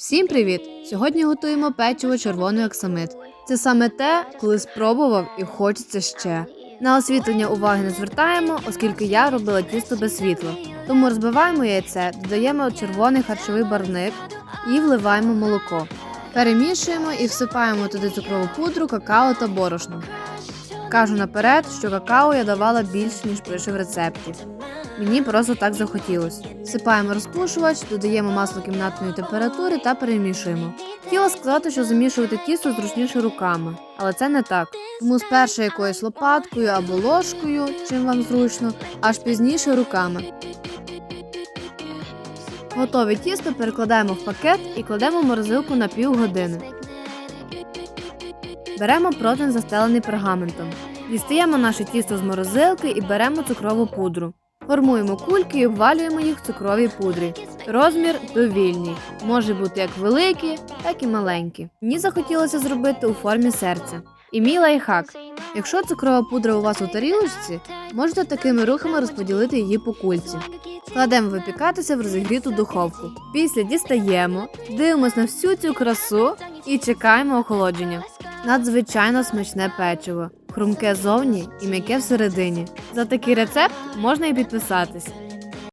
Всім привіт! Сьогодні готуємо печиво червоний оксамит. Це саме те, коли спробував і хочеться ще. На освітлення уваги не звертаємо, оскільки я робила тісто без світла. Тому розбиваємо яйце, додаємо червоний харчовий барвник і вливаємо молоко. Перемішуємо і всипаємо туди цукрову пудру, какао та борошно. Кажу наперед, що какао я давала більше, ніж пише в рецепті. Мені просто так захотілося. Всипаємо розпушувач, додаємо масло кімнатної температури та перемішуємо. Хотіла сказати, що замішувати тісто зручніше руками, але це не так. Тому спершу якоюсь лопаткою або ложкою, чим вам зручно, аж пізніше руками. Готове тісто перекладаємо в пакет і кладемо в морозилку на півгодини. Беремо протин застелений пергаментом. Дістаємо наше тісто з морозилки і беремо цукрову пудру. Формуємо кульки і обвалюємо їх в цукровій пудрі. Розмір довільний. Може бути як великі, так і маленькі. Мені захотілося зробити у формі серця. І мій лайфхак. Якщо цукрова пудра у вас у тарілочці, можете такими рухами розподілити її по кульці. Кладемо випікатися в розігріту духовку. Після дістаємо, дивимось на всю цю красу і чекаємо охолодження. Надзвичайно смачне печиво, хрумке зовні і м'яке всередині. За такий рецепт можна і підписатись.